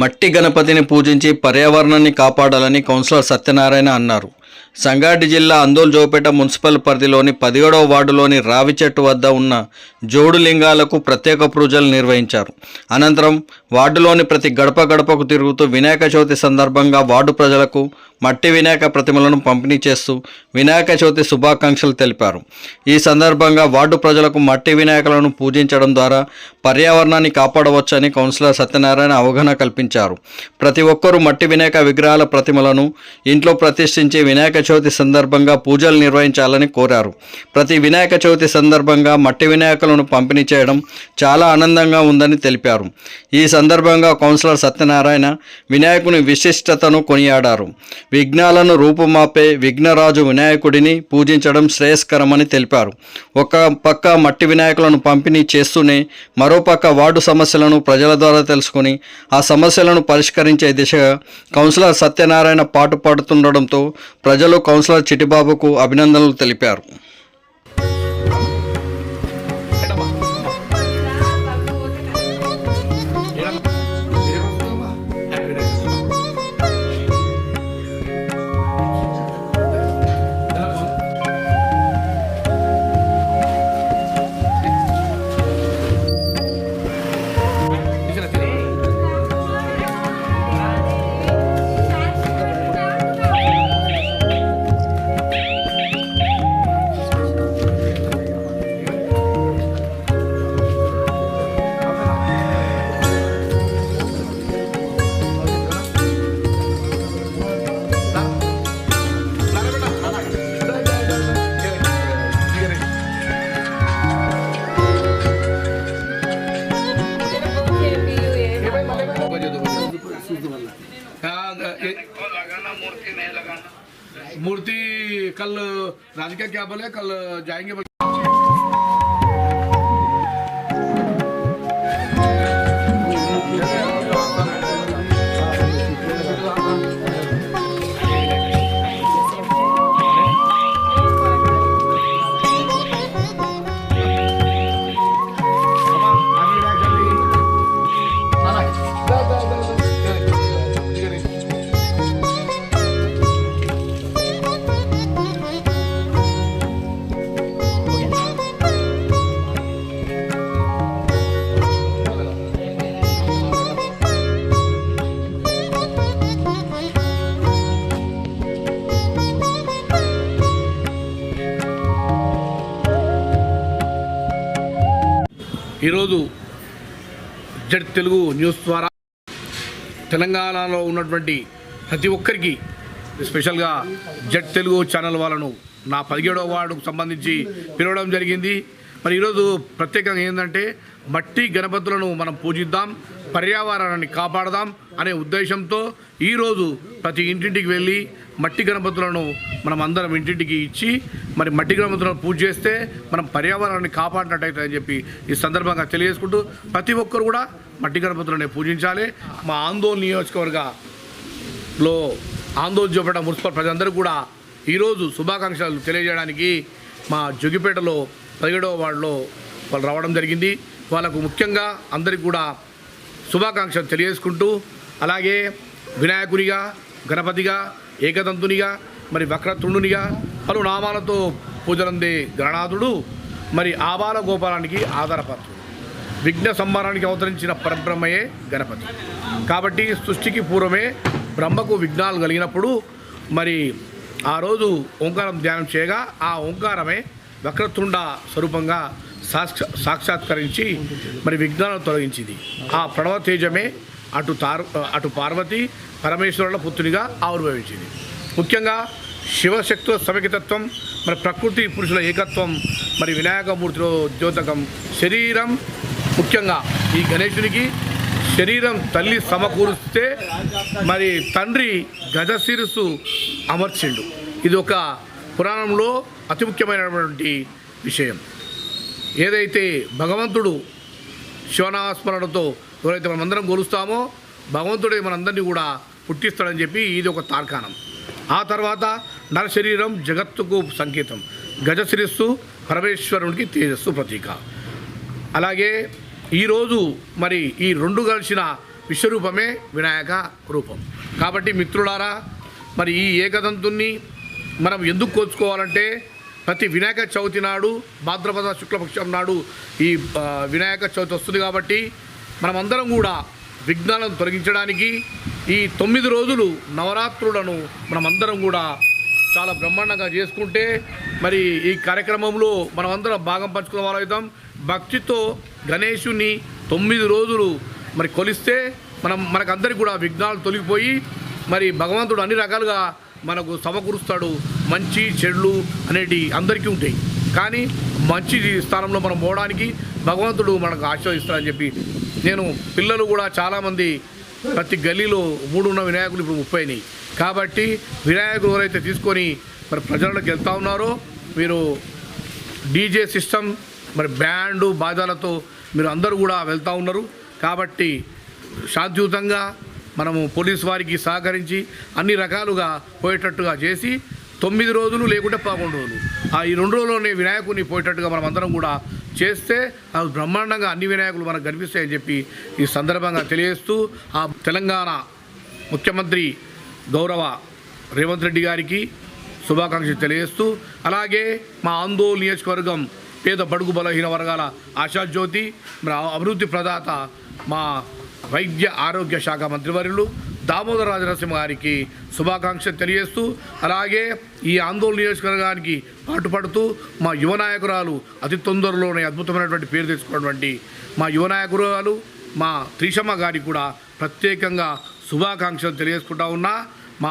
మట్టి గణపతిని పూజించి పర్యావరణాన్ని కాపాడాలని కౌన్సిలర్ సత్యనారాయణ అన్నారు. సంగారెడ్డి జిల్లా అందోల్ జోపేట మున్సిపల్ పరిధిలోని పదిహేడవ వార్డులోని రావి చెట్టు వద్ద ఉన్న జోడు లింగాలకు ప్రత్యేక పూజలు నిర్వహించారు. అనంతరం వార్డులోని ప్రతి గడప గడపకు తిరుగుతూ వినాయక చవితి సందర్భంగా వార్డు ప్రజలకు మట్టి వినాయక ప్రతిమలను పంపిణీ చేస్తూ వినాయక చవితి శుభాకాంక్షలు తెలిపారు. ఈ సందర్భంగా వార్డు ప్రజలకు మట్టి వినాయకులను పూజించడం ద్వారా పర్యావరణాన్ని కాపాడవచ్చని కౌన్సిలర్ సత్యనారాయణ అవగాహన కల్పించారు. ప్రతి ఒక్కరూ మట్టి వినాయక విగ్రహాల ప్రతిమలను ఇంట్లో ప్రతిష్ఠించి వినాయక చవితి సందర్భంగా పూజలు నిర్వహించాలని కోరారు. ప్రతి వినాయక చవితి సందర్భంగా మట్టి వినాయకులను పంపిణీ చేయడం చాలా ఆనందంగా ఉందని తెలిపారు. ఈ సందర్భంగా కౌన్సిలర్ సత్యనారాయణ వినాయకుని విశిష్టతను కొనియాడారు. విఘ్నాలను రూపుమాపే విఘ్నరాజు వినాయకుడిని పూజించడం శ్రేయస్కరమని తెలిపారు. ఒక పక్క మట్టి వినాయకులను పంపిణీ చేస్తూనే మరోపక్క వార్డు సమస్యలను ప్రజల ద్వారా తెలుసుకుని ఆ సమస్యలను పరిష్కరించే దిశగా కౌన్సిలర్ సత్యనారాయణ పాటుపడుతుండడంతో ప్రజలు కౌన్సిలర్ చిటిబాబుకు అభినందనలు తెలిపారు. मूर्ति कल राधिका क्या बोले? कल जाएँगे। ఈరోజు జడ్ తెలుగు న్యూస్ ద్వారా తెలంగాణలో ఉన్నటువంటి ప్రతి ఒక్కరికి స్పెషల్గా జడ్ తెలుగు ఛానల్ వాళ్ళను నా పదిహేడవ వార్డుకు సంబంధించి పిలవడం జరిగింది. మరి ఈరోజు ప్రత్యేకంగా ఏంటంటే మట్టి గణపతులను మనం పూజిద్దాం పర్యావరణాన్ని కాపాడదాం అనే ఉద్దేశంతో ఈరోజు ప్రతి ఇంటింటికి వెళ్ళి మట్టి గణపతులను మనం అందరం ఇంటింటికి ఇచ్చి మరి మట్టి గణపతులను పూజ చేస్తే మనం పర్యావరణాన్ని కాపాడినట్టయితే అని చెప్పి ఈ సందర్భంగా తెలియజేసుకుంటూ ప్రతి ఒక్కరు కూడా మట్టి గణపతులనే పూజించాలి. మా ఆందోళన నియోజకవర్గలో ఆందోళన చూపేట మున్సిపల్ ప్రజలందరూ కూడా ఈరోజు శుభాకాంక్షలు తెలియజేయడానికి మా జొగిపేటలో పదిహేడవ వార్డులో వాళ్ళు రావడం జరిగింది. వాళ్ళకు ముఖ్యంగా అందరికీ కూడా శుభాకాంక్షలు తెలియజేసుకుంటూ అలాగే వినాయకునిగా గణపతిగా ఏకదంతునిగా మరి వక్రతుండునిగా పలు నామాలతో పూజలందే గణనాథుడు మరి ఆబాల గోపాలానికి ఆధారపడుతుంది విఘ్న సంహారానికి అవతరించిన పరబ్రహ్మయే గణపతి. కాబట్టి సృష్టికి పూర్వమే బ్రహ్మకు విఘ్నాలు కలిగినప్పుడు మరి ఆ రోజు ఓంకారం ధ్యానం చేయగా ఆ ఓంకారమే వక్రతుండ స్వరూపంగా సాక్ష సాక్షాత్కరించి మరి విఘ్నాలను తొలగించింది. ఆ ప్రణవ తేజమే అటు తార్ అటు పార్వతి పరమేశ్వరుల పుత్రునిగా ఆవిర్భవించింది. ముఖ్యంగా శివశక్తుల సమకితత్వం మరి ప్రకృతి పురుషుల ఏకత్వం మరి వినాయకమూర్తిలో ద్యోతకం శరీరం ముఖ్యంగా ఈ గణేశునికి శరీరం తల్లి సమకూరుస్తే మరి తండ్రి గజ శిరస్సు అమర్చిండు. ఇది ఒక పురాణంలో అతి ముఖ్యమైనటువంటి విషయం. ఏదైతే భగవంతుడు శివనాస్మరణతో ఎవరైతే మనమందరం గొలుస్తామో భగవంతుడే మనందరినీ కూడా పుట్టిస్తాడని చెప్పి ఇది ఒక తార్కాణం. ఆ తర్వాత నర శరీరం జగత్తుకు సంకేతం. గజ శిరస్సు పరమేశ్వరునికి తేజస్సు ప్రతీక. అలాగే ఈరోజు మరి ఈ రెండు కలిసిన విశ్వరూపమే వినాయక రూపం. కాబట్టి మిత్రులారా మరి ఈ ఏకదంతుణ్ణి మనం ఎందుకు కోల్చుకోవాలంటే ప్రతి వినాయక చవితి నాడు భాద్రపద శుక్లపక్షం నాడు ఈ వినాయక చవితి వస్తుంది కాబట్టి మనమందరం కూడా విఘ్నాలను తొలగించడానికి ఈ తొమ్మిది రోజులు నవరాత్రులను మనమందరం కూడా చాలా బ్రహ్మాండంగా చేసుకుంటే మరి ఈ కార్యక్రమంలో మనమందరం భాగం పంచుకున్న వాళ్ళు అవుతాం. భక్తితో గణేశుని తొమ్మిది రోజులు మరి కొలిస్తే మనం మనకందరికి కూడా విఘ్నాలు తొలగిపోయి మరి భగవంతుడు అన్ని రకాలుగా మనకు సమకూరుస్తాడు. మంచి చెడులు అనేటి అందరికీ ఉంటాయి. కానీ మంచి స్థానంలో మనం పోవడానికి భగవంతుడు మనకు ఆశీర్వదిస్తాడని చెప్పి నేను పిల్లలు కూడా చాలామంది ప్రతి గల్లీలో మూడు ఉన్న వినాయకులు ఇప్పుడు ముప్పై అయినాయి కాబట్టి వినాయకులు ఎవరైతే తీసుకొని మరి ప్రజలకు వెళ్తా ఉన్నారో మీరు డీజే సిస్టమ్ మరి బ్యాండు బాజాలతో మీరు అందరూ కూడా వెళ్తూ ఉన్నారు. కాబట్టి శాంతియుతంగా మనము పోలీస్ వారికి సహకరించి అన్ని రకాలుగా పోయేటట్టుగా చేసి తొమ్మిది రోజులు లేకుంటే పదకొండు రోజులు. ఆ ఈ రెండు రోజుల్లోనే వినాయకుడిని పోయేటట్టుగా మనం అందరం కూడా చేస్తే అది బ్రహ్మాండంగా అన్ని వినాయకులు మనకు కనిపిస్తాయని చెప్పి ఈ సందర్భంగా తెలియజేస్తూ ఆ తెలంగాణ ముఖ్యమంత్రి గౌరవ రేవంత్ రెడ్డి గారికి శుభాకాంక్షలు తెలియజేస్తూ అలాగే మా ఆందోళన నియోజకవర్గం పేద బడుగు బలహీన వర్గాల ఆశాజ్యోతి మరి అభివృద్ధి ప్రదాత మా వైద్య ఆరోగ్య శాఖ మంత్రివర్యులు దామోదర రాజనరసింహ గారికి శుభాకాంక్షలు తెలియజేస్తూ అలాగే ఈ ఆందోళన నియోజకవర్గానికి పాటుపడుతూ మా యువ నాయకురాలు అతి తొందరలోనే అద్భుతమైనటువంటి పేరు తెచ్చుకున్నటువంటి మా యువ నాయకురాలు మా త్రిషమ్మ గారికి కూడా ప్రత్యేకంగా శుభాకాంక్షలు తెలియజేసుకుంటా ఉన్నా. మా